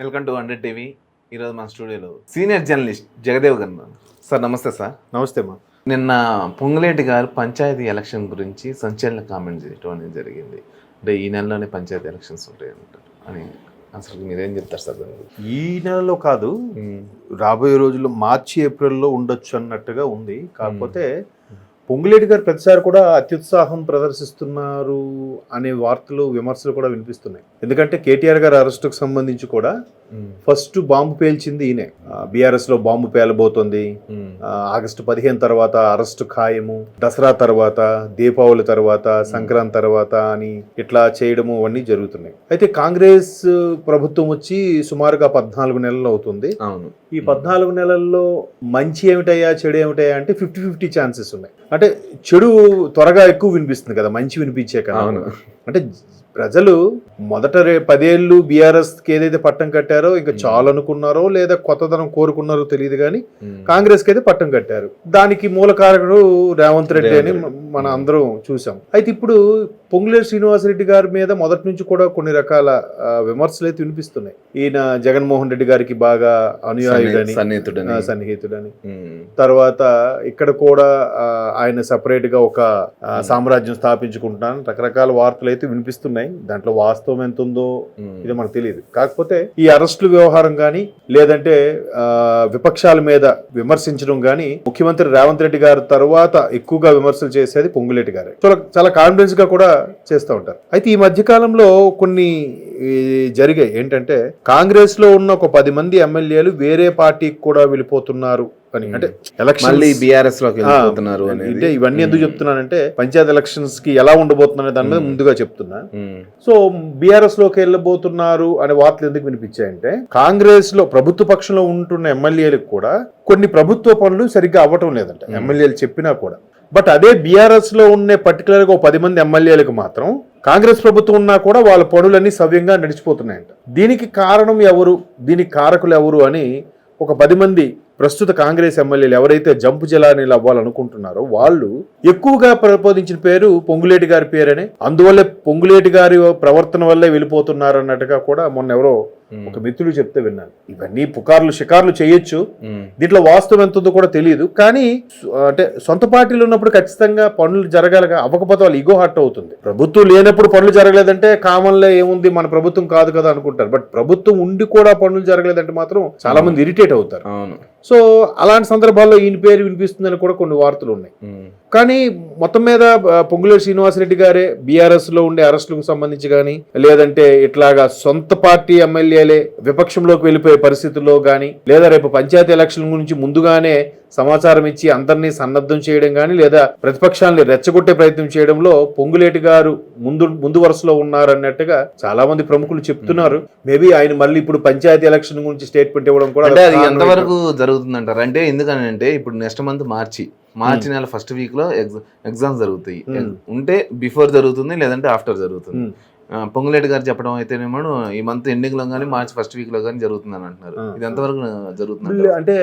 Welcome to hundred TV. ఈరోజు మన స్టూడియోలో సీనియర్ జర్నలిస్ట్ జగదేవ్ గారు. సార్ నమస్తే సార్. నమస్తే మా. నిన్న పొంగులేటి గారు పంచాయతీ ఎలక్షన్ గురించి సంచలన కామెంట్ చేయటం అనేది జరిగింది. అంటే ఈ నెలలోనే పంచాయతీ ఎలక్షన్స్ ఉంటాయి అని అసలు మీరేం చెప్తారు సార్? ఈ నెలలో కాదు రాబోయే రోజుల్లో మార్చి ఏప్రిల్లో ఉండొచ్చు అన్నట్టుగా ఉంది. కాకపోతే పొంగులేటి గారు ప్రతిసారి కూడా అత్యుత్సాహం ప్రదర్శిస్తున్నారు అనే వార్తలు విమర్శలు కూడా వినిపిస్తున్నాయి. ఎందుకంటే కేటీఆర్ గారి అరెస్టుకు సంబంధించి కూడా ఫస్ట్ బాంబు పేల్చింది ఈయనే. బీఆర్ఎస్లో బాంబు పేలబోతోంది. ఆగస్టు పదిహేను తర్వాత అరెస్టు ఖాయము దసరా తర్వాత దీపావళి తర్వాత సంక్రాంతి తర్వాత అని ఇట్లా చేయడము అవన్నీ జరుగుతున్నాయి. అయితే కాంగ్రెస్ ప్రభుత్వం వచ్చి సుమారుగా పద్నాలుగు నెలలు అవుతుంది. అవును. ఈ పద్నాలుగు నెలల్లో మంచి ఏమిటయ్యా చెడు ఏమిటయ్యా అంటే ఫిఫ్టీ ఫిఫ్టీ ఛాన్సెస్ ఉన్నాయి. అంటే చెడు త్వరగా ఎక్కువ వినిపిస్తుంది కదా మంచి వినిపించే కదా. అంటే ప్రజలు మొదట రే పదేళ్ళు బీఆర్ఎస్కి ఏదైతే పట్టం కట్టారో ఇంకా చాలు అనుకున్నారో లేదా కొత్తదనం కోరుకున్నారో తెలియదు కానీ. కాంగ్రెస్కి అయితే పట్టం కట్టారు దానికి మూల కారకుడు రేవంత్ రెడ్డి అని. మన అందరం చూసాం అయితే ఇప్పుడు పొంగులేటి శ్రీనివాసరెడ్డి గారి మీద మొదటి నుంచి కూడా కొన్ని రకాల విమర్శలు అయితే వినిపిస్తున్నాయి ఈయన జగన్మోహన్ రెడ్డి గారికి బాగా అనుయాయుడని సన్నిహితుడని. సన్నిహితుడని. తర్వాత ఇక్కడ కూడా ఆయన సపరేట్గా ఒక సామ్రాజ్యం స్థాపించుకుంటున్నాను రకరకాల వార్తలు అయితే వినిపిస్తున్నాయి దాంట్లో వాస్తవం ఎంత ఉందో. ఇది మనకు తెలియదు. కాకపోతే ఈ అరెస్టుల వ్యవహారం కానీ లేదంటే ఆ, విపక్షాల మీద విమర్శించడం కానీ ముఖ్యమంత్రి రేవంత్ రెడ్డి గారి తర్వాత ఎక్కువగా విమర్శలు చేసేది పొంగులేటి గారే. చాలా చాలా కాన్ఫిడెన్స్గా కూడా చేస్తూ ఉంటారు. అయితే ఈ మధ్య కాలంలో కొన్ని జరిగాయి. ఏంటంటే కాంగ్రెస్లో ఉన్న ఒక పది మంది ఎమ్మెల్యేలు వేరే పార్టీకి కూడా వెళ్ళిపోతున్నారు. అని అంటే ఎలక్షన్ మళ్ళీ బీఆర్ఎస్లోకి వెళ్ళిపోతున్నారు అంటే ఇవన్నీ ఎందుకు చెప్తున్నానంటే పంచాయత్ ఎలక్షన్స్కి ఎలా ఉండబోతున్నా దాని మీద ముందుగా చెప్తున్నా. మ్మ్. సో బీఆర్ఎస్లోకి వెళ్ళబోతున్నారు అనే వార్తలు ఎందుకు వినిపించాయంటే కాంగ్రెస్లో ప్రభుత్వ పక్షంలో ఉంటున్న ఎమ్మెల్యేలకు కూడా కొన్ని ప్రభుత్వ పనులు సరిగ్గా అవ్వటం లేదంట. ఎమ్మెల్యేలు చెప్పినా కూడా. బట్ అదే బీఆర్ఎస్లో ఉండే పర్టికులర్గా ఒక పది మంది ఎమ్మెల్యేలకు మాత్రం కాంగ్రెస్ ప్రభుత్వం ఉన్నా కూడా వాళ్ళ పనులన్నీ సవ్యంగా నడిచిపోతున్నాయంట. దీనికి కారణం ఎవరు? దీనికి కారకులు ఎవరు అని ఒక పది మంది ప్రస్తుత కాంగ్రెస్ ఎమ్మెల్యేలు ఎవరైతే జంపు జలానీలు అవ్వాలనుకుంటున్నారో వాళ్ళు ఎక్కువగా ప్రపోదించిన పేరు పొంగులేటి గారి పేరనే. అందువల్లే పొంగులేటి గారి ప్రవర్తన వల్లే వెళ్ళిపోతున్నారు అన్నట్టుగా కూడా మొన్న ఎవరో ఒక మిత్రుడు చెప్తే విన్నాను. ఇవన్నీ పుకార్లు షికార్లు చేయొచ్చు. దీంట్లో వాస్తవం ఎంత ఉందో కూడా తెలియదు కానీ అంటే సొంత పార్టీలు ఉన్నప్పుడు ఖచ్చితంగా పనులు జరగాలిగా అవ్వకపోతే వాళ్ళు ఇగో హట్ అవుతుంది. ప్రభుత్వం లేనప్పుడు పనులు జరగలేదంటే కామన్లే ఏముంది? మన ప్రభుత్వం కాదు కదా అనుకుంటారు. బట్ ప్రభుత్వం ఉండి కూడా పనులు జరగలేదంటే మాత్రం చాలా మంది ఇరిటేట్ అవుతారు. సో అలాంటి సందర్భాల్లో ఈయన పేరు వినిపిస్తుందని కూడా కొన్ని వార్తలు ఉన్నాయి. కానీ మొత్తం మీద ఆ, పొంగులేటి శ్రీనివాసరెడ్డి గారే బీఆర్ఎస్లో ఉండే అరెస్టులకు సంబంధించి కానీ లేదంటే ఇట్లాగా సొంత పార్టీ ఎమ్మెల్యేలే విపక్షంలోకి వెళ్ళిపోయే పరిస్థితుల్లో కానీ లేదా రేపు పంచాయతీ ఎలక్షన్ గురించి ముందుగానే సమాచారం ఇచ్చి అందరినీ సన్నద్ధం చేయడం కానీ లేదా ప్రతిపక్షాలని రెచ్చగొట్టే ప్రయత్నం చేయడంలో పొంగులేటి గారు ముందు ముందు వరుసలో ఉన్నారన్నట్టుగా చాలా మంది ప్రముఖులు చెప్తున్నారు. మేబీ ఆయన మళ్ళీ ఇప్పుడు పంచాయతీ ఎలక్షన్ గురించి స్టేట్మెంట్ ఇవ్వడం కూడా ఎంతవరకు జరుగుతుంది అంటారు అంటే ఎందుకని అంటే ఇప్పుడు నెక్స్ట్ మంత్ మార్చి. మార్చి నెల ఫస్ట్ వీక్లో ఎగ్జామ్స్ జరుగుతాయి. ఉంటే బిఫోర్ జరుగుతుంది లేదంటే ఆఫ్టర్ జరుగుతుంది. పొంగులేటి గారు చెప్పడం అయితేనేమో ఈ మంత్ ఎండింగ్లో కానీ మార్చి ఫస్ట్ వీక్లో కానీ జరుగుతుంది అని అంటున్నారు. ఇది ఎంతవరకు జరుగుతుంది అంటే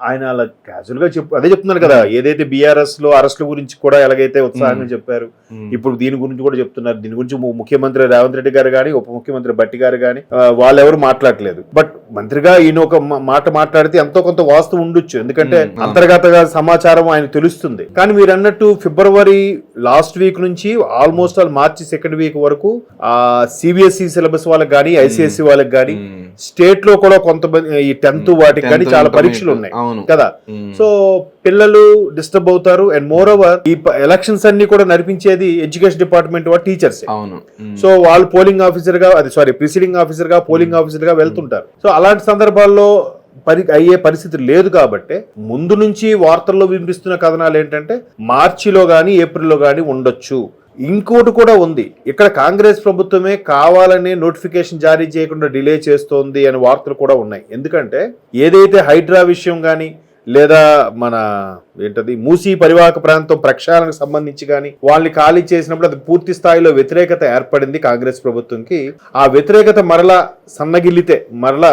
ఆయన అలా క్యాజువల్గా చెప్పు అదే చెప్తున్నాను కదా ఏదైతే బీఆర్ఎస్లో అరెస్టుల గురించి కూడా ఎలాగైతే ఉత్సాహంగా చెప్పారు ఇప్పుడు దీని గురించి కూడా చెప్తున్నారు. దీని గురించి ముఖ్యమంత్రి రేవంత్ రెడ్డి గారు కానీ ఉప ముఖ్యమంత్రి బట్టి గారు కానీ వాళ్ళెవరు మాట్లాడలేదు. బట్ మంత్రిగా ఈయన ఒక మాట మాట్లాడితే ఎంతో కొంత వాస్తవం ఉండొచ్చు. ఎందుకంటే Hmm, అవును. అంతర్గత సమాచారం ఆయన తెలుస్తుంది. కానీ మీరు అన్నట్టు ఫిబ్రవరి లాస్ట్ వీక్ నుంచి almost all March second week వరకు ఆ సిబిఎస్ఈ సిలబస్ వాళ్ళకి కానీ ఐసిఎస్సి వాళ్ళకి కానీ Hmm. స్టేట్లో కూడా కొంతమంది ఈ టెన్త్ వాటికి కానీ 10th, చాలా. పరీక్షలు ఉన్నాయి. అవును. కదా. సో పిల్లలు డిస్టర్బ్ అవుతారు అండ్ మోర్ ఓవర్ ఈ ఎలక్షన్స్ అన్ని కూడా నడిపించేది ఎడ్యుకేషన్ డిపార్ట్మెంట్ వాడు టీచర్స్. అవును. సో వాళ్ళు పోలింగ్ ఆఫీసర్గా అది సారీ ప్రిసీడింగ్ ఆఫీసర్గా పోలింగ్ ఆఫీసర్గా వెళ్తుంటారు. సో అలాంటి సందర్భాల్లో పరి అయ్యే పరిస్థితి లేదు కాబట్టి ముందు నుంచి వార్తల్లో వినిపిస్తున్న కథనాలు ఏంటంటే మార్చిలో కానీ ఏప్రిల్లో కానీ ఉండొచ్చు. ఇంకోటి కూడా ఉంది. ఇక్కడ కాంగ్రెస్ ప్రభుత్వమే కావాలని నోటిఫికేషన్ జారీ చేయకుండా డిలే చేస్తోంది అనే వార్తలు కూడా ఉన్నాయి. ఎందుకంటే ఏదైతే హైడ్రా విషయం కానీ లేదా మన ఏంటది మూసీ పరివాహక ప్రాంతం ప్రక్షాళనకు సంబంధించి కానీ వాళ్ళని ఖాళీ చేసినప్పుడు అది పూర్తి స్థాయిలో వ్యతిరేకత ఏర్పడింది కాంగ్రెస్ ప్రభుత్వంకి. ఆ వ్యతిరేకత మరలా సన్నగిల్లితే మరలా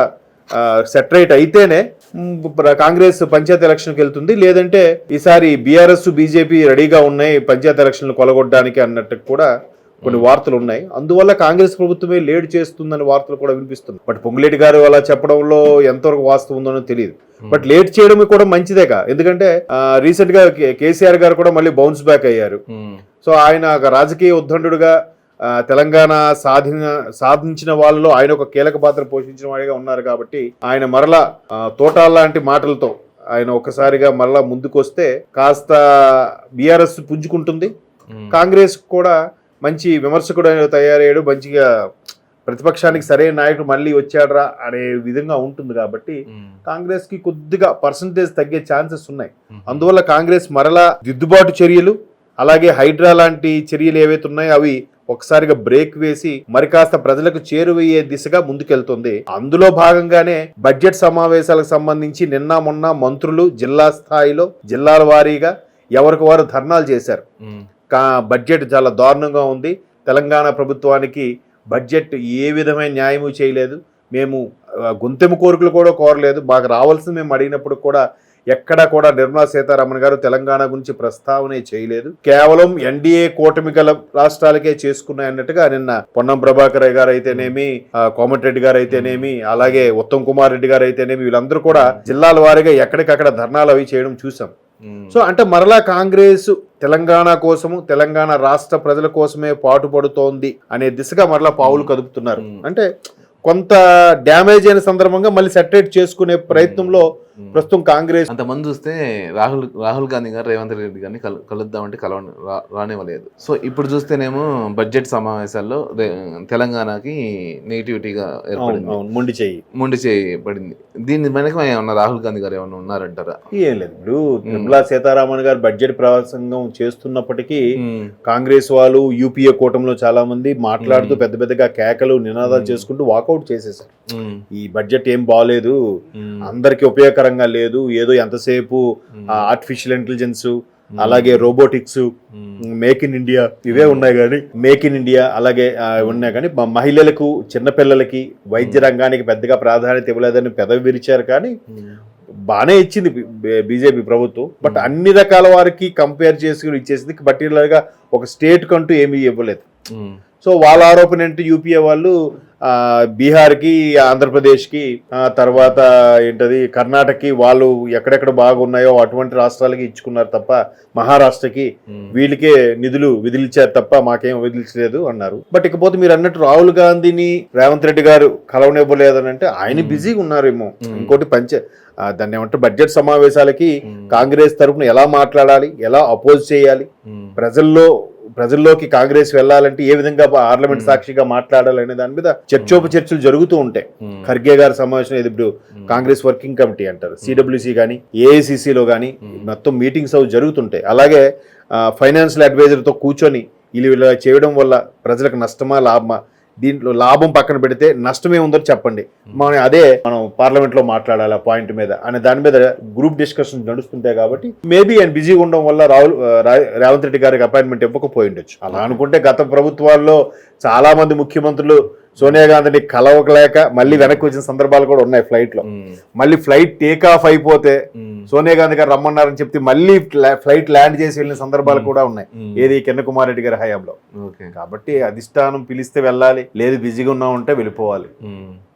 సెటరేట్ అయితేనే కాంగ్రెస్ పంచాయతీ ఎలక్షన్కి వెళ్తుంది. లేదంటే ఈసారి బీఆర్ఎస్ బీజేపీ రెడీగా ఉన్నాయి పంచాయతీ ఎలక్షన్లు కొలగొట్టడానికి అన్నట్టు కూడా కొన్ని వార్తలు ఉన్నాయి. అందువల్ల కాంగ్రెస్ ప్రభుత్వమే లేట్ చేస్తుందని వార్తలు కూడా వినిపిస్తుంది బట్ పొంగులేటి గారు అలా చెప్పడంలో ఎంతవరకు వాస్తవం ఉందో తెలియదు బట్ లేట్ చేయడం కూడా మంచిదేగా ఎందుకంటే రీసెంట్గా కేసీఆర్ గారు కూడా మళ్ళీ బౌన్స్ బ్యాక్ అయ్యారు. సో ఆయన ఒక రాజకీయ ఉద్దండుడుగా తెలంగాణ సాధిన సాధించిన వాళ్ళలో ఆయన ఒక కీలక పాత్ర పోషించిన వాడిగా ఉన్నారు కాబట్టి ఆయన మరలా తోటాల లాంటి మాటలతో ఆయన ఒక్కసారిగా మరలా ముందుకు వస్తే కాస్త బీఆర్ఎస్ పుంజుకుంటుంది. కాంగ్రెస్ కూడా మంచి విమర్శకుడు ఆయన తయారయ్యాడు. మంచిగా ప్రతిపక్షానికి సరైన నాయకుడు మళ్ళీ వచ్చాడరా అనే విధంగా ఉంటుంది కాబట్టి కాంగ్రెస్కి కొద్దిగా పర్సంటేజ్ తగ్గే ఛాన్సెస్ ఉన్నాయి. అందువల్ల కాంగ్రెస్ మరలా దిద్దుబాటు చర్యలు అలాగే హైడ్రా లాంటి చర్యలు ఏవైతే ఉన్నాయో అవి ఒకసారిగా బ్రేక్ వేసి మరి కాస్త ప్రజలకు చేరువయ్యే దిశగా ముందుకెళ్తుంది. అందులో భాగంగానే బడ్జెట్ సమావేశాలకు సంబంధించి నిన్న మొన్న మంత్రులు జిల్లా స్థాయిలో జిల్లాల వారీగా ఎవరికి వారు ధర్నాలు చేశారు. కా బడ్జెట్ చాలా దారుణంగా ఉంది. తెలంగాణ ప్రభుత్వానికి బడ్జెట్ ఏ విధమైన న్యాయము చేయలేదు. మేము గొంతెము కోరికలు కూడా కోరలేదు. మాకు రావాల్సింది మేము అడిగినప్పుడు కూడా ఎక్కడా కూడా నిర్మలా సీతారామన్ గారు తెలంగాణ గురించి ప్రస్తావనే చేయలేదు కేవలం ఎన్డీఏ కూటమి గల రాష్ట్రాలకే చేసుకున్నాయి అన్నట్టుగా నిన్న పొన్నం ప్రభాకర్ గారు అయితేనేమి కోమటిరెడ్డి గారు అయితేనేమి అలాగే ఉత్తమ్ కుమార్ రెడ్డి గారు అయితేనేమి వీళ్ళందరూ కూడా జిల్లాల వారీగా ఎక్కడికక్కడ ధర్నాలు అవి చేయడం చూసాం. సో అంటే మరలా కాంగ్రెస్ తెలంగాణ కోసము తెలంగాణ రాష్ట్ర ప్రజల కోసమే పాటుపడుతోంది అనే దిశగా మరలా పావులు కదుపుతున్నారు. అంటే కొంత డ్యామేజ్ అయిన సందర్భంగా మళ్ళీ సెటరేట్ చేసుకునే ప్రయత్నంలో. ప్రస్తుతం కాంగ్రెస్ అంతమంది చూస్తే రాహుల్ రాహుల్ గాంధీ గారు రేవంత్ రెడ్డి గారిని కలు కలుద్దామంటే కలవ రానివ్వలేదు. సో ఇప్పుడు చూస్తేనేమో బడ్జెట్ సమావేశాల్లో తెలంగాణకి నెగిటివిటీగా ఏర్పడింది. మొండి చెయ్యి మొండి చేయబడింది దీని వెనక ఏమన్నా రాహుల్ గాంధీ గారు ఏమన్నా ఉన్నారంటారా? ఏం లేదు. ఇప్పుడు నిర్మలా సీతారామన్ గారు బడ్జెట్ ప్రసంగం చేస్తున్నప్పటికీ ఉమ్, కాంగ్రెస్ వాళ్ళు యూపీఏ కూటమిలో చాలా మంది మాట్లాడుతూ. పెద్ద పెద్దగా కేకలు నినాదాలు. చేసుకుంటూ వాకౌట్ చేసేసారు. ఈ బడ్జెట్ ఏం బాగాలేదు అందరికి ఉపయోగకరంగా లేదు ఏదో ఎంతసేపు ఆర్టిఫిషియల్ ఇంటెలిజెన్స్ అలాగే రోబోటిక్స్ మేక్ ఇన్ ఇండియా ఇవే ఉన్నాయి కానీ మేక్ ఇన్ ఇండియా అలాగే ఉన్నాయి కానీ మహిళలకు చిన్నపిల్లలకి వైద్య రంగానికి పెద్దగా ప్రాధాన్యత ఇవ్వలేదని పెదవి విరిచారు కానీ బాగానే ఇచ్చింది బీజేపీ ప్రభుత్వం. బట్. అన్ని రకాల వారికి కంపేర్ చేసుకుని ఇచ్చేసింది పర్టికులర్గా ఒక స్టేట్ కంటూ ఏమీ ఇవ్వలేదు. సో వాళ్ళ ఆరోపణ ఏంటి యూపీఏ వాళ్ళు బీహార్కి ఆంధ్రప్రదేశ్కి ఆ, తర్వాత ఏంటది కర్ణాటకకి వాళ్ళు ఎక్కడెక్కడ బాగున్నాయో అటువంటి రాష్ట్రాలకి ఇచ్చుకున్నారు తప్ప మహారాష్ట్రకి వీళ్ళకే నిధులు విధిలిచ్చారు తప్ప మాకేం విధించలేదు అన్నారు బట్ ఇకపోతే మీరు అన్నట్టు రాహుల్ గాంధీని రేవంత్ రెడ్డి గారు కలవనివ్వలేదని అంటే ఆయన. బిజీగా ఉన్నారేమో. ఇంకోటి పంచ దాన్ని ఏమంటారు బడ్జెట్ సమావేశాలకి కాంగ్రెస్ తరపున ఎలా మాట్లాడాలి ఎలా అపోజ్ చేయాలి ప్రజల్లో ప్రజల్లోకి కాంగ్రెస్ వెళ్ళాలంటే ఏ విధంగా పార్లమెంట్. సాక్షిగా మాట్లాడాలి అనే దాని మీద చర్చోపచర్చలు జరుగుతూ ఉంటాయి. ఉమ్, ఖర్గే గారి సమావేశం ఇది ఇప్పుడు ఉమ్, కాంగ్రెస్ వర్కింగ్ కమిటీ అంటారు. సిడబ్ల్యూసి కానీ ఏఐసిసిలో కానీ Hmm. మొత్తం మీటింగ్స్ అవి జరుగుతుంటాయి. అలాగే ఫైనాన్షియల్ అడ్వైజర్తో కూర్చొని వీళ్ళు ఇలా చేయడం వల్ల ప్రజలకు నష్టమా లాభమా దీంట్లో లాభం పక్కన పెడితే నష్టమే ఉందో చెప్పండి. మనం అదే మనం పార్లమెంట్లో మాట్లాడాలి ఆ పాయింట్ మీద అనే దాని మీద గ్రూప్ డిస్కషన్ నడుస్తుంటాయి కాబట్టి మేబీ ఆయన బిజీగా ఉండడం వల్ల రాహుల్ రేవంత్ రెడ్డి గారికి అపాయింట్మెంట్ ఇవ్వకపోయి ఉండొచ్చు. అలా అనుకుంటే గత ప్రభుత్వాల్లో చాలా మంది ముఖ్యమంత్రులు సోనియా గాంధీని కలవకలేక మళ్ళీ వెనక్కి వచ్చిన సందర్భాలు కూడా ఉన్నాయి ఫ్లైట్లో ఉమ్, మళ్ళీ ఫ్లైట్ టేక్ ఆఫ్ అయిపోతే ఉమ్, సోనియా గాంధీ గారు రమ్మన్నారని చెప్తే మళ్ళీ ఫ్లా- ఫ్లైట్ ల్యాండ్ చేసి వెళ్ళిన సందర్భాలు Hmm. కూడా ఉన్నాయి. ఏది కిరణ్ కుమార్ రెడ్డి గారి హయాంలో. ఓకే కాబట్టి అధిష్టానం పిలిస్తే వెళ్ళాలి లేదు బిజీగా ఉన్నా ఉంటే వెళ్ళిపోవాలి.